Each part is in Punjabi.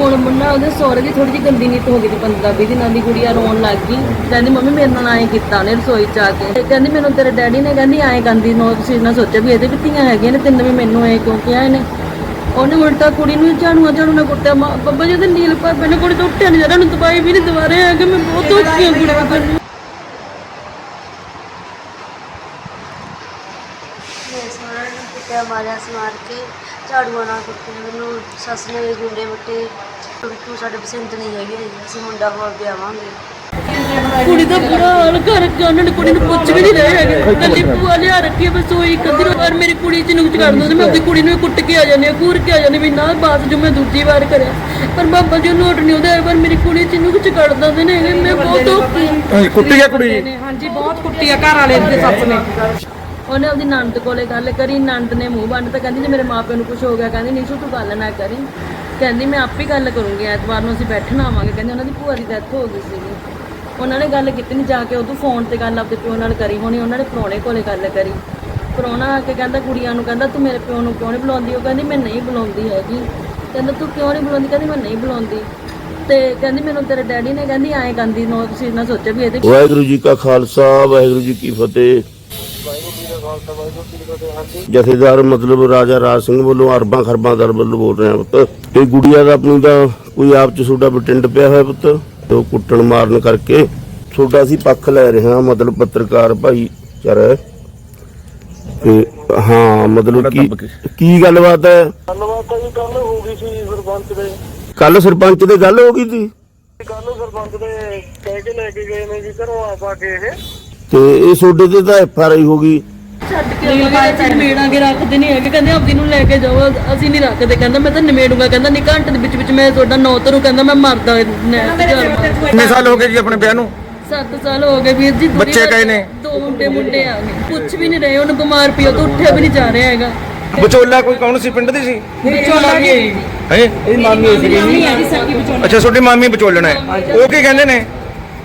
ਹੁਣ ਮੁੰਡਾ ਉਹਦੇ ਸਹੁਰੇ ਦੀ ਥੋੜੀ ਜਿਹੀ ਗੰਦੀ ਨੀਤ ਹੋ ਗਈ ਸੀ 15 20 ਦਿਨਾਂ ਦੀ ਗੁੜੀਆ ਰੋਣ ਲੱਗ ਗਈ। ਕਹਿੰਦੀ ਮੰਮੀ ਮੇਰੇ ਨਾਲ ਐਂ ਕੀਤਾ ਉਹਨੇ ਰਸੋਈ ਚ ਆ ਕੇ। ਤੇ ਕਹਿੰਦੀ ਮੈਨੂੰ ਤੇਰੇ ਡੈਡੀ ਨੇ ਕਹਿੰਦੀ ਐਂ ਕੰਦੀ ਨੋ ਤੁਸੀਂ ਨਾ ਸੋਚਿਆ ਵੀ ਇਹਦੇ ਵੀ ਧੀਆਂ ਹੈਗੀਆਂ ਨੇ ਤਿੰਨ ਵੀ ਮੈਨੂੰ ਐਂ ਕਿਉਂ ਕਿਹਾ ਇਹਨੇ? ਉਹਨੇ ਉਲਟਾ ਕੁੜੀ ਨੂੰ ਝਾੜੂਆਂ ਝਾੜੂ ਨਾਲ ਕੁੱਟਿਆ। ਮਾਂ- ਬੱਬਾ ਜੀ ਦੇ ਨੀਲ ਪਰ ਮੈਨੂੰ ਕੁੜੀ ਤੋਂ ਉੱਠਿਆ ਨਹੀਂ ਜਾਂਦਾ ਉਹਨੂੰ ਦਵਾਈ ਵੀ ਨਹੀਂ ਦਵਾ ਰਹੇ ਹੈਗੇ ਮੈਂ ਬਹੁਤ ਔਖੀ ਹਾਂ ਕੁੜੀ ਨੂੰ ਮੇਰੇ ਸਹੁਰਾ ਨੇ ਕੁੱਟਿਆ ਮਾਰਿਆ ਸੀ ਮਾਰ ਕੇ ਝਾੜੂਆਂ ਨਾਲ ਕੁੱਟਿਆ ਮੈਨੂੰ ਸੱਸ ਨੇ ਵੀ ਗੁੰਡੇ ਵੱਟੇ ਤੂੰ ਸਾਡੇ ਪਸੰਦ ਨਹੀਂ ਹੈਗੀ ਅਸੀਂ ਮੁੰਡਾ ਹੋਰ ਵਿਆਵਾਂਗੇ ਕੁੜੀ ਦਾ ਬੁਰਾ ਹਾਲ ਕਰ ਕੇ ਉਹਨਾਂ ਨੇ ਕੁੜੀ ਨੂੰ ਪੁੱਛ ਵੀ ਨਹੀਂ ਰਹੇ ਹੈਗੇ। ਕੱਲੀ ਭੂਆ ਲਿਆ ਰੱਖੀ ਬਸ ਉਹੀ ਕਦਰ ਵਾਰ ਮੇਰੀ ਕੁੜੀ ਚ ਨੁਕਸ ਕਰ ਦੋ ਤੇ ਮੈਂ ਆਪਣੀ ਕੁੜੀ ਨੂੰ ਕੁੱਟ ਕੇ ਆ ਜਾਂਦੀ ਹਾਂ ਘੂਰ ਕੇ ਆ ਜਾਂਦੀ ਵੀ ਨਾ ਬਾਤ ਜੋ ਮੈਂ ਦੂਜੀ ਵਾਰ ਕਰਿਆ। ਪਰ ਬਾਬਾ ਜੀ ਨੋਟ ਨਹੀਂ ਉਹਦੇ ਪਰ ਮੇਰੀ ਕੁੜੀ ਚ ਨੁਕਸ ਕਰ ਦਿੰਦੇ ਨੇ ਮੈਂ ਬਹੁਤ ਔਖੀ ਕੁੱਟੀ ਆ ਕੁੜੀ? ਹਾਂਜੀ ਬਹੁਤ ਕੁੱਟੀ ਆ ਘਰ ਵਾਲੇ ਦੇ ਸੱਸ ਨੇ। ਉਹਨੇ ਉਹਦੀ ਨੰਦ ਕੋਲੇ ਗੱਲ ਕਰੀ ਨੰਦ ਨੇ ਮੂੰਹ ਬੰਦ ਤਾਂ ਕਹਿੰਦੀ ਜੇ ਮੇਰੇ ਮਾਪਿਆਂ ਨੂੰ ਕੁਝ ਹੋ ਗਿਆ, ਕਹਿੰਦੀ, ਨੀਸ਼ੂ, ਤੂੰ ਗੱਲ ਨਾ ਕਰੀ। ਕਹਿੰਦੀ, ਮੈਂ ਆਪੇ ਗੱਲ ਕਰੂੰਗੀ, ਐਤਵਾਰ ਨੂੰ ਅਸੀਂ ਬੈਠਣਾ ਆਵਾਂਗੇ। ਕਹਿੰਦੀ, ਉਹਨਾਂ ਦੀ ਭੂਆ ਦੀ ਡੈਥ ਹੋ ਗਈ ਸੀਗੀ। ਉਹਨਾਂ ਨੇ ਗੱਲ ਕੀਤੀ ਨਹੀਂ ਜਾ ਕੇ ਉਦੋਂ ਫੋਨ ਤੇ ਗੱਲ ਆਪਦੇ ਪਿਓ ਨਾਲ ਕਰੀ ਹੋਣੀ, ਉਹਨਾਂ ਨੇ ਪ੍ਰਾਹੁਣੇ ਕੋਲੇ ਗੱਲ ਕਰੀ। ਪ੍ਰਾਹੁਣਾ ਆ ਕੇ ਕਹਿੰਦਾ ਕੁੜੀਆਂ ਨੂੰ, ਕਹਿੰਦਾ, ਤੂੰ ਮੇਰੇ ਪਿਓ ਨੂੰ ਕਿਉਂ ਨਹੀਂ ਬੁਲਾਉਂਦੀ? ਉਹ ਕਹਿੰਦੀ, ਮੈਂ ਨਹੀਂ ਬੁਲਾਉਂਦੀ ਹੈਗੀ। ਕਹਿੰਦਾ, ਤੂੰ ਕਿਉਂ ਨਹੀਂ ਬੁਲਾਉਂਦੀ? ਕਹਿੰਦੀ, ਮੈਂ ਨਹੀਂ ਬੁਲਾਉਂਦੀ। ਤੇ ਕਹਿੰਦੀ, ਮੈਨੂੰ ਤੇਰੇ ਡੈਡੀ ਨੇ ਕਹਿੰਦੀ, ਐਂ ਕੰਦੀ ਨੋ ਤੁਸੀਂ ਨਾ ਸੋਚਿਆ ਵੀ ਇਹਦੇ ਵਾਹਿਗੁਰੂ ਜੀ ਕਾ ਖਾਲਸਾ, ਵਾਹਿਗੁਰੂ ਜੀ ਕੀ ਫਤਿਹ। ਜਥੇਦਾਰ ਮਤਲਬ ਰਾਜਾ ਰਾਜ ਸਿੰਘ ਵੱਲੋਂ ਅਰਬਾਂ ਖਰਬਾਂ ਦਰ ਵੱਲੋਂ ਬੋਲ ਰਹੇ ਹਾਂ ਪੁੱਤ। ਇਹ ਗੁੜੀਆ ਦਾ ਆਪਣੀ ਦਾ ਕੋਈ ਆਪ ਚ ਤੁਹਾਡਾ ਬਟਿੰਡ ਪਿਆ ਹੋਇਆ ਪੁੱਤ? ਤੇ ਉਹ ਕੁੱਟਣ ਮਾਰਨ ਕਰਕੇ ਤੁਹਾਡਾ ਅਸੀਂ ਪੱਖ ਲੈ ਰਹੇ ਹਾਂ ਮਤਲਬ ਪੱਤਰਕਾਰ ਭਾਈ ਚਰ। ਤੇ ਹਾਂ ਮਤਲਬ ਕੀ ਕੀ? ਗੱਲਬਾਤ ਹੈ? ਗੱਲਬਾਤ ਤਾਂ ਜੀ ਕੱਲ ਹੋ ਗਈ ਸੀ ਸਰਪੰਚ ਦੇ। ਕੱਲ ਸਰਪੰਚ ਦੇ ਗੱਲ ਹੋ ਗਈ ਸੀ? ਕੱਲ ਸਰਪੰਚ ਦੇ ਕਹਿ ਕੇ ਲੈ ਕੇ ਗਏ ਨੇ ਜੀ ਘਰੋਂ ਆ ਪਾ ਕੇ ਇਹ। ਤੇ ਇਹ ਤੁਹਾਡੇ ਤੇ ਤਾਂ ਐਫ ਆਰ ਆਈ ਹੋ ਗਈ। ਛੱਡ ਕੇ ਆਵਾਂਗੇ ਅਸੀਂ ਨਿਮੇੜਾਂ ਕੇ ਰੱਖਦੇ ਨਹੀਂ ਹੈਗੇ ਕਹਿੰਦੇ ਆਪਦੀ ਨੂੰ ਲੈ ਕੇ ਜਾਓ ਅਸੀਂ ਨਹੀਂ ਰੱਖਦੇ ਕਹਿੰਦਾ ਮੈਂ ਤਾਂ ਨਿਮੇੜੂਗਾ ਕਹਿੰਦਾ ਨਹੀਂ ਘੰਟੇ ਦੇ ਵਿੱਚ ਵਿੱਚ ਮੈਂ ਤੁਹਾਡਾ ਨੌ ਤਰੂ ਕਹਿੰਦਾ ਮੈਂ ਮਰਦਾ ਨਹਿਰ 'ਚ ਜਾ ਕੇ। ਕਿੰਨੇ ਸਾਲ ਹੋ ਗਏ ਜੀ ਆਪਣੇ ਵਿਆਹ ਨੂੰ? ਸੱਤ ਸਾਲ ਹੋ ਗਏ ਵੀਰ ਜੀ ਦੂਰੀ ਬੱਚੇ ਵਾਰ ਕਹੇ ਨੇ? ਦੋ ਮੁੰਡੇ ਮੁੰਡੇ ਆ ਗਏ। ਪੁੱਛ ਵੀ ਨਹੀਂ ਰਹੇ ਉਹਨੂੰ ਬਿਮਾਰ ਪਿਓ ਤੋਂ ਉੱਠਿਆ ਵੀ ਨਹੀਂ ਜਾ ਰਿਹਾ ਹੈਗਾ। ਵਿਚੋਲਾ ਕੋਈ ਕੌਣ ਸੀ ਪਿੰਡ ਦੀ ਸੀ? ਵਿਚੋਲਾ ਵੀ ਹੈ? ਇਹ ਮਾਮੀ ਅੱਛਾ ਤੁਹਾਡੀ ਮਾਮੀ ਵਿਚੋਲਣਾ ਹੈ। ਉਹ ਕੀ ਕਹਿੰਦੇ ਨੇ?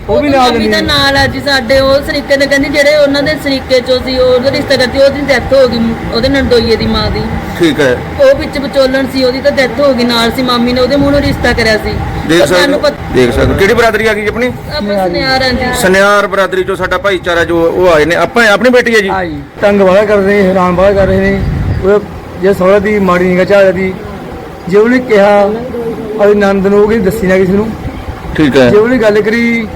ਉਹ ਵੀ ਨਾਲ ਦਾ ਨਾਲ ਆ ਜੀ ਸਾਡੇ ਉਹ ਸਰੀਕੇ ਨੇ ਕਹਿੰਦੀ ਜਿਹੜੇ ਉਹਨਾਂ ਦੇ ਸਰੀਕੇ ਚੋਂ ਸੀ ਉਹਦਾ ਰਿਸ਼ਤਾ ਕਰਤੀ ਉਹਦੀ ਡੈਥ ਹੋ ਗਈ ਉਹਦੇ ਨੰਦੋਈਏ ਦੀ ਮਾਂ ਦੀ। ਠੀਕ ਹੈ। ਉਹ ਵਿੱਚ ਵਿਚੋਲਣ ਸੀ ਉਹਦੀ ਤਾਂ ਡੈਥ ਹੋ ਗਈ ਨਾਲ ਸੀ ਮਾਮੀ ਨੇ ਉਹਦੇ ਮੂੰਹ ਨੂੰ ਰਿਸ਼ਤਾ ਕਰਿਆ ਸੀ। ਦੇਖ ਸਕਦੇ ਹੋ ਦੇਖ ਸਕਦੇ ਹੋ। ਕਿਹੜੀ ਬਰਾਦਰੀ ਆ ਗਈ ਜੀ ਆਪਣੀ? ਆਪਾਂ ਸੁਨਿਆਰ ਹਾਂ ਜੀ। ਸਨਿਆਰ ਬਰਾਦਰੀ ਚੋਂ ਸਾਡਾ ਭਾਈਚਾਰਾ ਜੋ ਉਹ ਆਏ ਨੇ। ਆਪਾਂ ਆਪਣੀ ਬੇਟੀ ਹੈ ਜੀ? ਤੰਗ ਵਾਲਾ ਕਰ ਰਹੇ ਨੇ ਹੈਰਾਨ ਵਾਲਾ ਕਰ ਰਹੇ ਨੇ। ਉਹ ਜੇ ਸਹੁਰਾ ਦੀ ਮਾੜੀ ਨਿਗਾਹ ਚਾਹ ਦੀ ਜੇ ਉਹਨੇ ਕਿਹਾ ਅਰੇ ਨੰਦ ਨੂੰ ਉਹ ਕਹਿੰਦੀ ਦੱਸੀ ਨਾ ਕਿਸੇ ਨੂੰ। ਠੀਕ ਹੈ। ਜੇ ਉਹਨੇ ਗੱਲ ਕਰੀ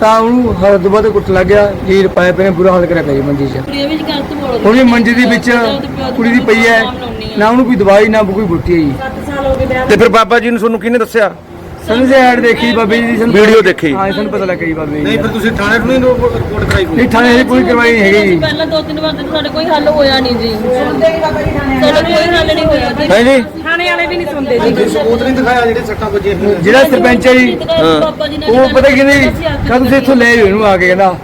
ਤਾਂ ਉਹਨੂੰ ਹਰ ਤੋਂ ਬਾਅਦ ਕੁੱਟ ਲੱਗ ਗਿਆ ਲੀਰ ਪਾਇਆ ਪਏ ਨੇ ਬੁਰਾ ਹਾਲ ਕਰਿਆ ਪਿਆ ਜੀ ਮੰਜੀ 'ਚ। ਕੁੜੀਆਂ ਵਿੱਚ ਗਲਤ ਬੋਲਦੇ ਹੁਣ ਇਹ ਮੰਜੀ ਦੇ ਵਿੱਚ ਕੁੜੀ ਦੀ ਪਈ ਹੈ ਨਾ ਉਹਨੂੰ ਕੋਈ ਦਵਾਈ ਨਾ ਕੋਈ ਬੁੱਟੀ ਹੈ ਜੀ। ਤੇ ਫਿਰ ਬਾਬਾ ਜੀ ਨੂੰ ਤੁਹਾਨੂੰ ਕਿਹਨੇ ਦੱਸਿਆ? ਸਾਨੂੰ ਐਡ ਦੇਖੀ ਬਾਬੇ ਜੀ ਦੀ ਸਾਨੂੰ ਵੀਡੀਓ ਦੇਖੀ। ਹਾਂ ਸਾਨੂੰ ਪਤਾ ਲੱਗਾ ਜੀ ਬਾਬੇ ਜੀ ਨਹੀਂ ਫਿਰ ਤੁਸੀਂ ਥਾਣੇ ਨੂੰ ਰਿਪੋਰਟ ਕਰਾਈ ਨਹੀਂ ਥਾਣੇ ਦੀ ਕੋਈ ਕਰਵਾਈ ਨਹੀਂ ਹੈਗੀ ਜੀ। ਪਹਿਲਾਂ ਦੋ ਤਿੰਨ ਵਾਰ ਤੇ ਸਾਡੇ ਕੋਈ ਹੱਲ ਹੋਇਆ ਨਹੀਂ ਜੀ। ਸਾਡਾ ਕੋਈ ਹੱਲ ਨਹੀਂ ਹੋਇਆ ਜੀ। ਹੈ ਜੀ ਥਾਣੇ ਵਾਲੇ ਵੀ ਨਹੀਂ ਸੁਣਦੇ ਜੀ। ਸਬੂਤ ਨਹੀਂ ਦਿਖਾਇਆ ਜਿਹੜੇ ਸੱਟਾਂ ਵੱਜੀਆਂ ਜਿਹੜਾ ਸਰਪੰਚ ਹੈ ਜੀ ਬਾਬਾ ਜੀ ਨੇ ਉਹ ਪਤਾ ਕੀ ਕਹਿੰਦੀ ਕਦ ਤੁਸੀਂ ਇੱਥੋਂ ਲੈ ਜਾਓ ਇਹਨੂੰ ਆ ਕੇ ਕਹਿੰਦਾ।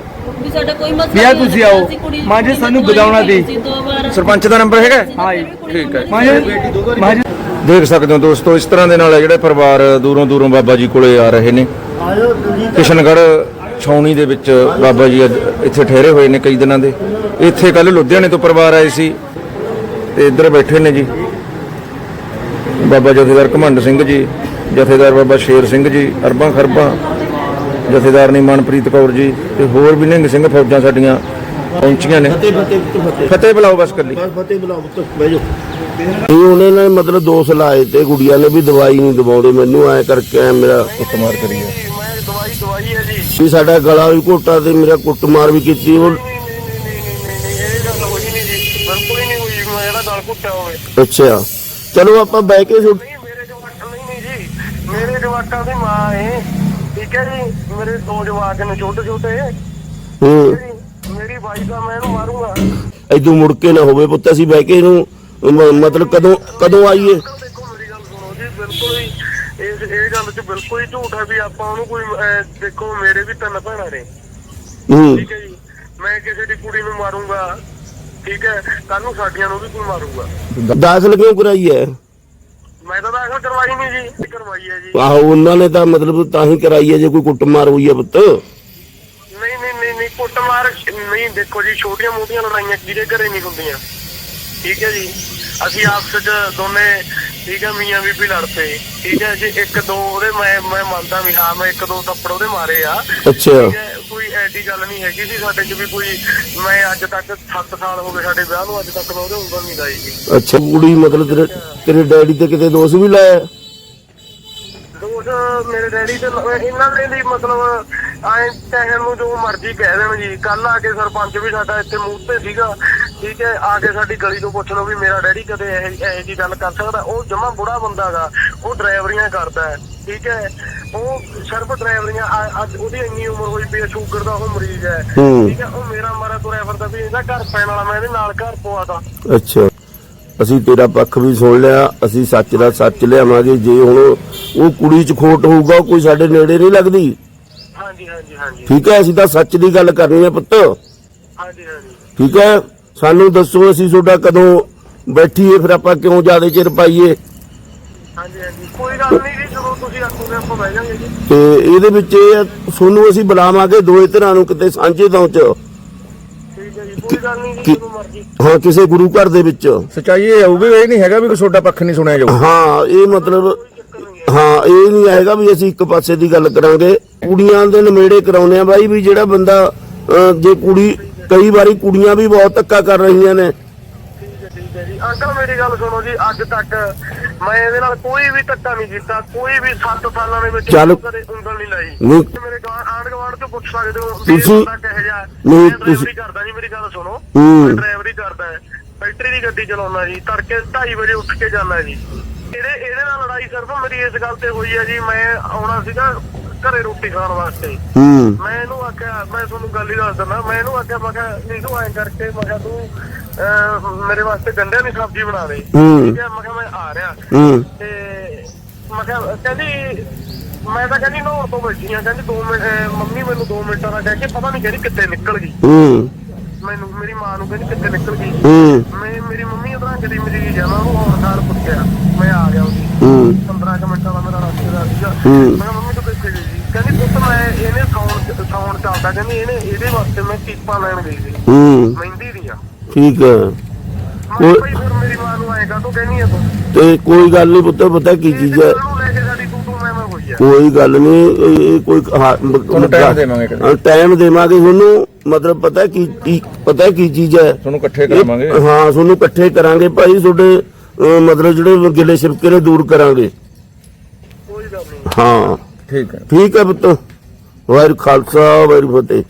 ਵੀ ਸਾਡਾ ਕੋਈ ਮਸਲਾ ਵੀ ਆ ਨਹੀਂ ਤੁਸੀਂ ਹੋਇਆ, ਆਓ। ਅਸੀਂ ਕੁੜੀ ਮਾਂ ਜੀ ਦੀ ਸਾਨੂੰ ਦਵਾਈ ਬੁਲਾਉਣਾ ਲਈ ਦੀ। ਸੀ ਦੋ ਵਾਰ ਸਰਪੰਚ ਦਾ ਨੰਬਰ ਹੈਗਾ? ਹਾਂ ਜੀ। ਠੀਕ ਹੈ। ਮਾਂ ਜੀ ਮਾਂ ਜੀ। ਦੇਖ ਸਕਦੇ ਹੋ ਦੋਸਤੋ ਇਸ ਤਰ੍ਹਾਂ ਦੇ ਨਾਲ ਜਿਹੜੇ ਪਰਿਵਾਰ ਦੂਰੋਂ ਦੂਰੋਂ ਬਾਬਾ ਜੀ ਕੋਲੇ ਆ ਰਹੇ ਨੇ। ਕਿਸ਼ਨਗੜ੍ਹ ਛਾਉਣੀ ਦੇ ਵਿੱਚ ਬਾਬਾ ਜੀ ਅੱਜ ਇੱਥੇ ਠਹਿਰੇ ਹੋਏ ਨੇ ਕਈ ਦਿਨਾਂ ਦੇ। ਇੱਥੇ ਕੱਲ ਲੁਧਿਆਣੇ ਤੋਂ ਪਰਿਵਾਰ ਆਏ ਸੀ ਤੇ ਇੱਧਰ ਬੈਠੇ ਨੇ ਜੀ। ਬਾਬਾ ਜਥੇਦਾਰ ਘਮੰਡ ਸਿੰਘ ਜੀ ਜਥੇਦਾਰ ਬਾਬਾ ਸ਼ੇਰ ਸਿੰਘ ਜੀ ਅਰਬਾਂ ਖਰਬਾਂ ਜਥੇਦਾਰ ਨੀ ਮਨਪ੍ਰੀਤ ਕੌਰ ਜੀ ਤੇ ਹੋਰ ਵੀ ਨਿਹੰਗ ਸਿੰਘ ਫੌਜਾਂ ਸਾਡੀਆਂ ਪਹੁੰਚੀਆਂ ਨੇ। ਫਤਿਹ ਫਤਿਹ ਫਤਿਹ। ਬੁਲਾਓ ਬਸ ਕੱਲੀ। ਬਸ ਫਤਿਹ ਬੁਲਾਓ ਬਹਿ ਜਾਓ। ਇਹ ਉਹਨੇ ਨੇ ਮਤਲਬ ਦੋਸ਼ ਲਾਏ ਤੇ ਗੁੜੀਆ ਨੇ ਵੀ ਦਵਾਈ ਨਹੀਂ ਦਵਾਉਂਦੇ। ਮੈਨੂੰ ਐ ਕਰਕੇ ਐਂ ਮੇਰਾ ਕੁੱਟਮਾਰ ਕਰੀ ਹੈ ਜੀ, ਮੈਂ ਦਵਾਈ ਦਵਾਈ ਹੈ ਜੀ ਵੀ ਸਾਡਾ ਗਲਾ ਵੀ ਘੋਟਾ ਤੇ ਮੇਰਾ ਕੁੱਟਮਾਰ ਵੀ ਕੀਤੀ। ਉਹ ਅੱਛਾ। ਚਲੋ ਆਪਾਂ ਬਹਿ ਕੇ ਮੇਰੇ ਜਵਾਕਾਂ ਨਹੀਂ ਨਹੀਂ ਜੀ ਮੇਰੇ ਜਵਾਕਾਂ ਦੀ ਮਾਂ ਹੈ ਠੀਕ ਹੈ ਜੀ ਮੇਰੇ ਦੋ ਜਵਾਕ ਨੇ ਛੋਟੇ ਛੋਟੇ। ਹੂੰ। ਮੇਰੀ ਵਾਈਫ ਆ ਮੈਂ ਇਹਨੂੰ ਮਾਰੂੰਗਾ। ਇਦੋਂ ਮੁੜ ਕੇ ਨਾ ਹੋਵੇ ਪੁੱਤ ਅਸੀਂ ਬਹਿ ਕੇ ਇਹਨੂੰ ਮ- ਮਤਲਬ ਕਦੋਂ ਕਦੋਂ ਆਈਏ? ਦੇਖੋ ਮੇਰੀ ਗੱਲ ਸੁਣੋ ਜੀ ਬਿਲਕੁਲ ਹੀ ਇਸ ਇਹ ਗੱਲ 'ਚ ਬਿਲਕੁਲ ਹੀ ਝੂਠ ਹੈ ਵੀ ਆਪਾਂ ਉਹਨੂੰ ਕੋਈ ਅਹ, ਦੇਖੋ ਮੇਰੇ ਵੀ ਤਿੰਨ ਭੈਣਾਂ ਨੇ। ਹੂੰ। ਠੀਕ ਹੈ ਜੀ ਮੈਂ ਕਿਸੇ ਦੀ ਕੁੜੀ ਨੂੰ ਮਾਰੂੰਗਾ ਠੀਕ ਹੈ ਕੱਲ ਨੂੰ ਸਾਡੀਆਂ ਨੂੰ ਵੀ ਕੋਈ ਮਾਰੂੰਗਾ। ਦਾਖਲ ਕਿਉਂ ਕਰਾਈ ਹੈ? ਮੈਂ ਤਾਂ ਦਾਖਲ ਕਰਵਾਈ ਨਹੀਂ ਜੀ। ਕਰਵਾਈ ਹੈ ਜੀ। ਆਹੋ ਉਹਨਾਂ ਨੇ ਤਾਂ ਮਤਲਬ ਤਾਂ ਹੀ ਕਰਾਈ ਹੈ ਜੇ ਕੋਈ ਕੁੱਟਮਾਰ ਹੋਈ ਹੈ ਪੁੱਤ। ਨਹੀਂ ਨਹੀਂ ਨਹੀਂ ਨਹੀਂ ਕੁੱਟਮਾਰ ਨਹੀਂ ਦੇਖੋ ਜੀ ਛੋਟੀਆਂ ਮੋਟੀਆਂ ਲੜਾਈਆਂ ਕਿਹਦੇ ਘਰੇ ਨਹੀਂ ਹੁੰਦੀਆਂ। ਠੀਕ ਹੈ ਜੀ। ਅਸੀਂ ਆਪਸ ਵਿੱਚ ਦੋਨੇ ਠੀਕ ਹੈ ਮੀਆਂ ਬੀਬੀ ਲੜ ਪਏ। ਠੀਕ ਹੈ ਜੇ ਇੱਕ ਦੋ ਉਹਦੇ ਮੈਂ ਮੈਂ ਮੰਨਦਾ ਵੀ ਹਾਂ ਮੈਂ ਇੱਕ ਦੋ ਥੱਪੜ ਉਹਦੇ ਮਾਰੇ ਆ। ਅੱਛਾ। ਕੋਈ ਐਡੀ ਗੱਲ ਨਹੀਂ ਹੈਗੀ ਸੀ ਸਾਡੇ 'ਚ ਵੀ ਕੋਈ ਮੈਂ ਅੱਜ ਤੱਕ 7 ਸਾਲ ਹੋ ਗਏ ਸਾਡੇ ਵਿਆਹ ਨੂੰ ਅੱਜ ਤੱਕ ਮੈਂ ਉਹਦੇ ਉਂਗਲ ਨਹੀਂ ਲਾਈ ਜੀ। ਅੱਛਾ ਕੁੜੀ ਮਤਲਬ ਤੇਰੇ ਤੇਰੇ ਡੈਡੀ ਤੇ ਕਿਤੇ ਦੋਸ਼ ਵੀ ਲਾਇਆ? ਦੋਸ਼ ਮੇਰੇ ਡੈਡੀ ਤੇ ਲ- ਇਹਨਾਂ ਦੇ ਲਈ ਮਤਲਬ ਐ ਕਹਿਣ ਨੂੰ ਜੋ ਮਰਜ਼ੀ ਕਹਿ ਦੇਣ ਜੀ। ਕੱਲ ਆ ਕੇ ਸਰਪੰਚ ਵੀ ਸਾਡਾ ਇੱਥੇ ਮੂੰਹ ਤੇ ਸੀਗਾ ਠੀਕ ਹੈ ਆ ਕੇ ਸਾਡੀ ਗਲੀ ਤੋਂ ਪੁੱਛ ਲਓ ਵੀ ਮੇਰਾ ਡੈਡੀ ਕਦੇ ਇਹ ਇਹੋ ਜੀ ਗੱਲ ਕਰ ਸਕਦਾ? ਉਹ ਜਮਾ ਬੁੜਾ ਬੰਦਾ ਗਾ ਉਹ ਡਰਾਈਵਰੀਆਂ ਕਰਦਾ ਹੈ ਠੀਕ ਹੈ। ਉਹ ਸਿਰਫ ਡਰਾਈਵਰੀਆਂ ਅੱਜ ਉਹਦੀ ਇੰਨੀ ਉਮਰ ਹੋਈ ਪਈ ਹੈ ਸ਼ੂਗਰ ਦਾ ਉਹ ਮਰੀਜ਼ ਹੈ। ਹੂੰ। ਠੀਕ ਹੈ ਉਹ ਮੇਰਾ ਮਾਰਾ ਤੁਰਿਆ ਫਿਰਦਾ ਵੀ ਇਹਦਾ ਘਰ ਪੈਣ ਵਾਲਾ ਮੈਂ ਇਹਦੇ ਨਾਲ ਘਰ ਪਵਾਦਾ ਅੱਛਾ। ਅਸੀਂ ਤੇਰਾ ਪੱਖ ਵੀ ਸੁਣ ਲਿਆ ਅਸੀਂ ਸੱਚ ਦਾ ਸੱਚ ਲਿਆਵਾਂਗੇ। ਜੇ ਹੁਣ ਉਹ ਕੁੜੀ 'ਚ ਖੋਟ ਹੋਊਗਾ ਕੋਈ ਸਾਡੇ ਨੇੜੇ ਨਹੀਂ ਲੱਗਦੀ। ਹਾਂਜੀ ਹਾਂਜੀ ਹਾਂਜੀ। ਠੀਕ ਹੈ ਅਸੀਂ ਤਾਂ ਸੱਚ ਦੀ ਗੱਲ ਕਰਨੀ ਹੈ ਪੁੱਤ। ਹਾਂਜੀ ਹਾਂਜੀ। ਠੀਕ ਹੈ ਸਾਨੂੰ ਦੱਸੋ ਅਸੀਂ ਤੁਹਾਡਾ ਕਦੋਂ ਬੈਠੀਏ ਫਿਰ ਆਪਾਂ ਕਿਉਂ ਜ਼ਿਆਦਾ ਚਿਰ ਪਾਈਏ? ਹਾਂਜੀ ਹਾਂਜੀ। ਕੋਈ ਗੱਲ ਨਹੀਂ ਜੀ ਜਦੋਂ ਤੁਸੀਂ ਆਖੋਗੇ ਆਪਾਂ ਬਹਿ ਜਾਾਂਗੇ ਜੀ। ਤੇ ਇਹਦੇ ਵਿੱਚ ਇਹ ਆ, ਤੁਹਾਨੂੰ ਅਸੀਂ ਬੁਲਾਵਾਂਗੇ ਦੋਏ ਤਰ੍ਹਾਂ ਨੂੰ ਕਿਤੇ ਸਾਂਝੇ ਤੋਂ ਚ। ਠੀਕ ਹੈ ਜੀ ਕੋਈ ਗੱਲ ਨਹੀਂ ਜੀ ਕੀ- ਜਦੋਂ ਮਰਜ਼ੀ। ਹਾਂ ਕਿਸੇ ਗੁਰੂ ਘਰ ਦੇ ਵਿੱਚ। ਸਚਾਈ ਇਹ ਆਊਗੀ ਇਹ ਨਹੀਂ ਹੈਗਾ ਵੀ ਕੋਈ ਤੁਹਾਡਾ ਪੱਖ ਨਹੀਂ ਸੁਣਿਆ ਜਾਊ। ਹਾਂ ਇਹ ਮਤਲਬ ਹਾਂ ਇਹ ਨਹੀਂ ਆਏਗਾ ਵੀ ਅਸੀਂ ਇੱਕ ਪਾਸੇ ਦੀ ਗੱਲ ਕਰਾਂਗੇ। ਕੁੜੀਆਂ ਦੇ ਨਵੇੜੇ ਕਰਾਉਨੇ ਆ ਬਾਈ ਵੀ ਜਿਹੜਾ ਬੰਦਾ ਅਹ, ਜੇ ਕੁੜੀ ਕਈ ਵਾਰੀ ਕੁੜੀਆਂ ਵੀ ਬਹੁਤ ਧੱਕਾ ਕਰ ਰਹੀਆਂ ਨੇ। ਜੀ ਅੰਕਲ ਮੇਰੀ ਗੱਲ ਸੁਣੋ ਜੀ ਅੱਜ ਤੱਕ ਮੈਂ ਇਹਦੇ ਨਾਲ ਕੋਈ ਵੀ ਧੱਕਾ ਨਹੀਂ ਕੀਤਾ ਕੋਈ ਵੀ 7 ਸਾਲਾਂ ਦੇ ਵਿੱਚ ਚੱਲ। ਕਦੇ ਉਂਗਲ ਨਹੀਂ ਲਾਈ ਨਹੀਂ। ਮੇਰੇ ਆਂਡ ਗਵਾਂਡ ਤੋਂ ਪੁੱਛ ਸਕਦੇ ਹੋ ਵੀ ਤੁਸੀਂ- ਬੰਦਾ ਕਿਹੋ ਜਿਹਾ। ਨਹੀਂ, ਮੈਂ ਤੁਸੀਂ- ਡਰਾਈਵਰੀ ਕਰਦਾ ਜੀ ਮੇਰੀ ਗੱਲ ਸੁਣੋ ਹੂੰ। ਮੈਂ ਡਰਾਈਵਰੀ ਕਰਦਾ ਹੈ ਫੈਕਟਰੀ ਦੀ ਗੱਡੀ ਚਲਾਉਣਾ ਜੀ ਤੜਕੇ 2:30 ਵਜੇ ਉੱਠ ਕੇ ਜਾਂਦਾ ਜੀ ਇਹਦੇ ਇਹਦੇ ਨਾਲ ਲੜਾਈ ਸਿਰਫ ਮੇਰੀ ਇਸ ਗੱਲ ਤੇ ਹੋਈ ਹੈ ਜੀ ਮੈਂ ਆਉਣਾ ਸੀਗਾ ਘਰੇ ਰੋਟੀ ਖਾਣ ਵਾਸਤੇ ਹੂੰ ਮੈਂ ਇਹਨੂੰ ਆਖਿਆ ਮੈਂ ਤੁਹਾਨੂੰ ਗੱਲ ਹੀ ਦੱਸ ਦਿੰਦਾ ਮੈਂ ਇਹਨੂੰ ਆਖਿਆ ਮੈਂ ਕਿਹਾ ਨੀਤੂ ਐਂ ਕਰਕੇ ਮੈਂ ਕਿਹਾ ਤੂੰ ਮੇਰੇ ਵਾਸਤੇ ਗੰਢਿਆਂ ਦੀ ਸਬਜ਼ੀ ਬਣਾ ਦੇ। ਠੀਕ ਹੈ ਮੈਂ ਕਿਹਾ ਮੈਂ ਆ ਰਿਹਾ। ਹੂੰ। ਤੇ ਮੈਂ ਕਿਹਾ ਕਹਿੰਦੀ ਮੈਂ ਤਾਂ ਕਹਿੰਦੀ ਨਹਾਉਣ ਤੋਂ ਬੈਠੀ ਆ। ਕਹਿੰਦੀ 2 ਮਿੰਟ ਮੰਮੀ ਮੈਨੂੰ 2 ਮਿੰਟਾਂ ਦਾ ਕਹਿ ਕੇ ਪਤਾ ਨਹੀਂ ਕਹਿੰਦੀ ਕਿੱਥੇ ਨਿਕਲ ਗਈ। ਹੂੰ। ਮੈਨੂੰ ਮੇਰੀ ਮਾਂ ਨੂੰ ਕਹਿੰਦੀ ਕਿੱਥੇ ਨਿਕਲ ਗਈ। ਮੈਂ ਮੇਰੀ ਮੰਮੀ ਉਧਰਾਂ ਕਦੀ ਮੇਰੀ ਜਾਣਾ ਉਹ ਹੋਰ ਨਾਲ ਪੁੱਛਿਆ। ਮੈਂ ਆ ਗਿਆ ਉਹਦੀ। ਹੂੰ। 15 ਕੁ ਮਿੰਟਾਂ ਦਾ ਮੇਰਾ ਰਸਤੇ ਦਾ ਸੀਗਾ। ਮੈਂ ਮੰਮੀ ਤੂੰ ਕਿੱਥੇ ਗਈ ਸੀ? ਕਹਿੰਦੀ ਪੁੱਤ ਮੈਂ ਇਹਨੇ ਸੌਣ ਸੌਣ ਚੱਲਦਾ। ਕਹਿੰਦੀ ਇਹਨੇ ਇਹਦੇ ਵਾਸਤੇ ਮੈਂ ਕੀਪਾਂ ਲੈਣ ਗਈ ਸੀ। ਮਹਿੰਦੀ ਠੀਕ ਹੈ। ਫਿਰ ਮੇਰੀ ਮਾਂ ਨੂੰ ਆਏਗਾ ਤੂੰ ਕਹਿੰਦੀ ਆ ਤੂੰ? ਤੇ ਕੋਈ ਗੱਲ ਨਹੀਂ ਪੁੱਤ ਪਤਾ ਕੀ ਚੀਜ਼ ਹੈ। ਨੂੰ ਲੈ ਕੇ ਸਾਡੀ ਤੂੰ ਤੂੰ ਮੈਂ ਮੈਂ ਹੋਈ ਆ। ਕੋਈ ਗੱਲ ਨਹੀਂ ਕੋਈ ਤੁਹਾਨੂੰ ਦੇਵਾਂਗੇ ਕਦੇ। ਟਾਈਮ ਦੇਵਾਂਗੇ ਤੁਹਾਨੂੰ ਮਤਲਬ ਪਤਾ ਕੀ ਕੀ ਪਤਾ ਕੀ ਚੀਜ਼ ਹੈ। ਤੁਹਾਨੂੰ ਇਕੱਠੇ ਇਹ- ਕਰਾਵਾਂਗੇ ਹਾਂ ਤੁਹਾਨੂੰ ਇਕੱਠੇ ਕਰਾਂਗੇ ਭਾਈ ਤੁਹਾਡੇ ਅਹ, ਮਤਲਬ ਜਿਹੜੇ ਗਿਲੇ ਸ਼ਿਪਕੇ ਨੇ ਦੂਰ ਕਰਾਂਗੇ। ਕੋਈ ਗੱਲ ਨਹੀਂ ਹਾਂ। ਠੀਕ ਹੈ। ਠੀਕ ਹੈ ਪੁੱਤ। ਵਾਹਿਗੁਰੂ ਖਾਲਸਾ ਵਾਹਿਗੁਰੂ ਫਤਿਹ।